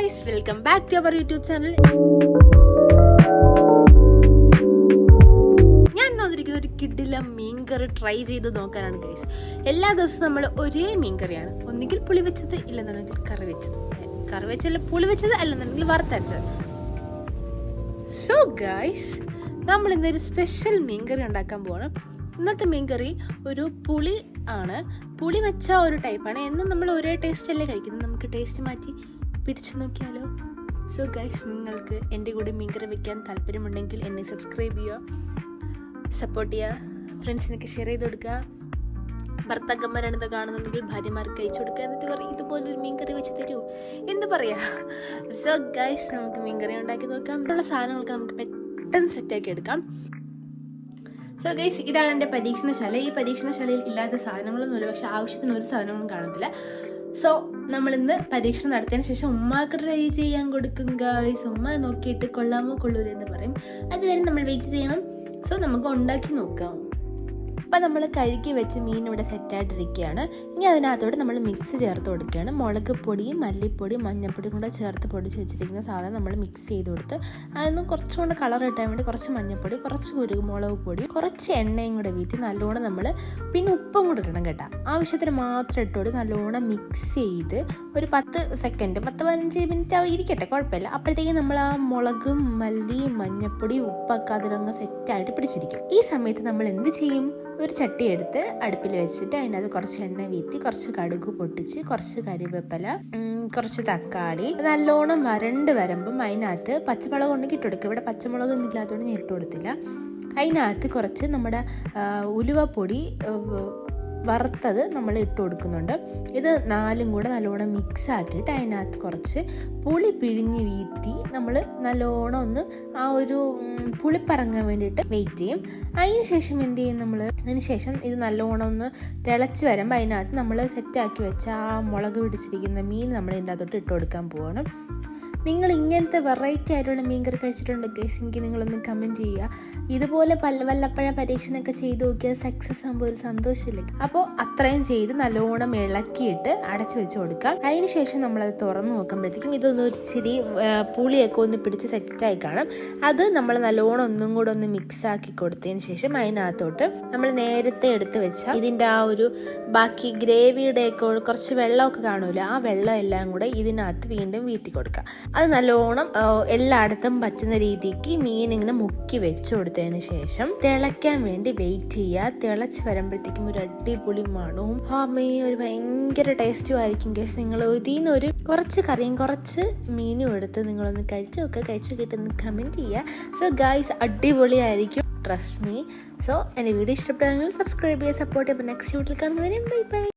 Guys welcome back to our YouTube channel ഞാൻ തന്നിരിക്കുന്ന ഒരു കിഡില മീൻകറി ട്രൈ ചെയ്ത് നോക്കാനാണ് ഗൈസ് എല്ലാ ദിവസവും നമ്മൾ ഒരേ മീൻകറിയാണ്. ഒന്നുകിൽ പുളി വെച്ചത് ഇല്ലെന്നുണ്ടെങ്കിൽ കറി വെച്ചത്. കറി വെച്ചല്ല പുളി വെച്ചത് അല്ലെന്നുണ്ടെങ്കിൽ വറുത്തരച്ചത്. സോ ഗൈസ് നമ്മൾ ഇന്നൊരു സ്പെഷ്യൽ മീൻകറി ഉണ്ടാക്കാൻ പോകണം ഇന്നത്തെ മീൻകറി ഒരു പുളി ആണ്. പുളി വെച്ച ഒരു ടൈപ്പാണ് എന്നും നമ്മൾ ഒരേ ടേസ്റ്റ് അല്ലേ കഴിക്കുന്നത്? നമുക്ക് ടേസ്റ്റ് മാറ്റി പിടിച്ചു നോക്കിയാലോ? സോ ഗൈസ് നിങ്ങൾക്ക് എന്റെ കൂടെ മീൻകറി വെക്കാൻ താല്പര്യമുണ്ടെങ്കിൽ എന്നെ സബ്സ്ക്രൈബ് ചെയ്യുക സപ്പോർട്ട് ചെയ്യുക ഫ്രണ്ട്സിനൊക്കെ ഷെയർ ചെയ്ത് കൊടുക്കുക. ഭർത്താക്കന്മാരാണ് കാണുന്നുണ്ടെങ്കിൽ ഭാര്യമാർക്ക് അയച്ചു കൊടുക്കുക എന്നിട്ട് പറയും ഇതുപോലൊരു മീൻകറി വെച്ച് തരൂ. എന്ന് പറയാ? സോ ഗൈസ് നമുക്ക് മീൻകറി ഉണ്ടാക്കി നോക്കാം. ഉള്ള സാധനങ്ങളൊക്കെ നമുക്ക് പെട്ടെന്ന് സെറ്റാക്കി എടുക്കാം. സോ ഗൈസ് ഇതാണ് എന്റെ പരീക്ഷണശാല. ഈ പരീക്ഷണശാലയിൽ ഇല്ലാത്ത സാധനങ്ങളൊന്നുമില്ല. പക്ഷെ ആവശ്യത്തിന് ഒരു സാധനങ്ങളും കാണത്തില്ല. സോ നമ്മൾ ഇന്ന് പരീക്ഷണം നടത്തിയതിന് ശേഷം ഉമ്മാക്ക് ട്രൈ ചെയ്യാൻ കൊടുക്കും ഗൈസ് ഉമ്മ നോക്കിയിട്ട് കൊള്ളാമോ കൊള്ളൂലെന്ന് പറയും. അതുവരെ നമ്മൾ വെയിറ്റ് ചെയ്യണം. സോ നമുക്ക് ഉണ്ടാക്കി നോക്കാം. അപ്പം നമ്മൾ കഴുകി വെച്ച് മീൻ ഇവിടെ സെറ്റായിട്ടിരിക്കുകയാണ് ഇനി അതിനകത്തോട്ട് നമ്മൾ മിക്സ് ചേർത്ത് കൊടുക്കുകയാണ്. മുളക് പൊടിയും മല്ലിപ്പൊടിയും മഞ്ഞൾപ്പൊടിയും കൂടെ ചേർത്ത് പൊടിച്ച് വെച്ചിരിക്കുന്ന സാധനം നമ്മൾ മിക്സ് ചെയ്ത് കൊടുത്ത് അതിന് കുറച്ചുകൊണ്ട് കളർ കിട്ടാൻ വേണ്ടി കുറച്ച് മഞ്ഞൾപ്പൊടി കുറച്ച് കുരുമുളക് പൊടി കുറച്ച് എണ്ണയും കൂടെ വീത്തി നല്ലോണം നമ്മൾ പിന്നെ ഉപ്പും കൂടെ ഇടണം കേട്ടോ. ആവശ്യത്തിന് മാത്രം ഇട്ടുകൊണ്ട് നല്ലോണം മിക്സ് ചെയ്ത് ഒരു പത്ത് സെക്കൻഡ് പത്ത് പതിനഞ്ച് മിനിറ്റ് ഇരിക്കട്ടെ കുഴപ്പമില്ല. അപ്പോഴത്തേക്കും നമ്മൾ ആ മുളകും മല്ലിയും മഞ്ഞൾപ്പൊടിയും ഉപ്പൊക്കെ അതിലങ്ങ് സെറ്റായിട്ട് പിടിച്ചിരിക്കും. ഈ സമയത്ത് നമ്മൾ എന്ത് ചെയ്യും? ഒരു ചട്ടി എടുത്ത് അടുപ്പിൽ വെച്ചിട്ട് അതിനകത്ത് കുറച്ച് എണ്ണ വീത്തി കുറച്ച് കടുക് പൊട്ടിച്ച് കുറച്ച് കരിവേപ്പില കുറച്ച് തക്കാളി. നല്ലോണം വരണ്ട് വരുമ്പം അതിനകത്ത് പച്ചമുളക് ഉണ്ടെങ്കിൽ ഇട്ട് ഇവിടെ പച്ചമുളക് ഒന്നും ഇല്ലാത്തതുകൊണ്ട് ഞാൻ ഇട്ട് കൊടുത്തില്ല. അതിനകത്ത് കുറച്ച് നമ്മുടെ ഉലുവപ്പൊടി വറുത്തത് നമ്മൾ ഇട്ട് കൊടുക്കുന്നുണ്ട്. ഇത് നാലും കൂടെ നല്ലോണം മിക്സ് ആക്കിയിട്ട് അതിനകത്ത് കുറച്ച് പുളി പിഴിഞ്ഞ് വീത്തി നമ്മൾ നല്ലോണം ഒന്ന് ആ ഒരു പുളിപ്പറങ്ങാൻ വേണ്ടിയിട്ട് വെയിറ്റ് ചെയ്യും. അതിന് ശേഷം എന്ത് ചെയ്യും നമ്മൾ? അതിന് ശേഷം ഇത് നല്ലോണം ഒന്ന് തിളച്ച് വരുമ്പോൾ അതിനകത്ത് നമ്മൾ സെറ്റാക്കി വെച്ച ആ മുളക് പിടിച്ചിരിക്കുന്ന മീൻ നമ്മൾ ഇതിന്റെ അകത്തോട്ട് ഇട്ട് കൊടുക്കാൻ പോവാണ്. നിങ്ങൾ ഇങ്ങനത്തെ വെറൈറ്റി ആയിട്ടുള്ള മീൻകറി കഴിച്ചിട്ടുണ്ട് ഗൈസ് എനിക്ക് നിങ്ങളൊന്ന് കമന്റ് ചെയ്യുക. ഇതുപോലെ പല വല്ലപ്പഴ പരീക്ഷണമൊക്കെ ചെയ്ത് നോക്കിയാൽ സക്സസ് ആകുമ്പോൾ ഒരു സന്തോഷമില്ലേ? അപ്പോൾ അത്രയും ചെയ്ത് നല്ലോണം ഇളക്കിയിട്ട് അടച്ചു വെച്ച് കൊടുക്കാം അതിന് ശേഷം നമ്മളത് തുറന്ന് നോക്കുമ്പോഴത്തേക്കും ഇതൊന്ന് ചിരി പുളിയൊക്കെ ഒന്ന് പിടിച്ച് സെറ്റായി കാണും. അത് നമ്മൾ നല്ലോണം ഒന്നും കൂടെ ഒന്ന് മിക്സ് ആക്കി കൊടുത്തതിന് ശേഷം അതിനകത്തോട്ട് നമ്മൾ നേരത്തെ എടുത്ത് വെച്ച ഇതിന്റെ ആ ഒരു ബാക്കി ഗ്രേവിയുടെയൊക്കെ കുറച്ച് വെള്ളമൊക്കെ കാണൂല ആ വെള്ളം എല്ലാം കൂടെ ഇതിനകത്ത് വീണ്ടും വീത്തി കൊടുക്കുക. അത് നല്ലോണം എല്ലായിടത്തും പറ്റുന്ന രീതിക്ക് മീൻ ഇങ്ങനെ മുക്കി വെച്ച് കൊടുത്തതിന് ശേഷം തിളയ്ക്കാൻ വേണ്ടി വെയിറ്റ് ചെയ്യുക. തിളച്ച് വരുമ്പോഴത്തേക്കും ഒരു അടിപൊളി മണവും മീൻ ഒരു ഭയങ്കര ടേസ്റ്റും ആയിരിക്കും. കേസ് നിങ്ങൾ ഇതിന്ന് ഒരു കുറച്ച് കറിയും കുറച്ച് മീനും എടുത്ത് നിങ്ങളൊന്ന് കഴിച്ചു ഒക്കെ കഴിച്ച് കിട്ടുന്ന കമന്റ് ചെയ്യുക. സോ ഗായ്സ് അടിപൊളിയായിരിക്കും. ട്രസ്റ്റ് മീ സോ എന്റെ വീഡിയോ ഇഷ്ടപ്പെട്ടാണെങ്കിൽ സബ്സ്ക്രൈബ് ചെയ്യുക സപ്പോർട്ട് ചെയ്യുമ്പോൾ നെക്സ്റ്റ് വീട്ടിൽ കാണുന്നവരെയും ബൈ ബൈ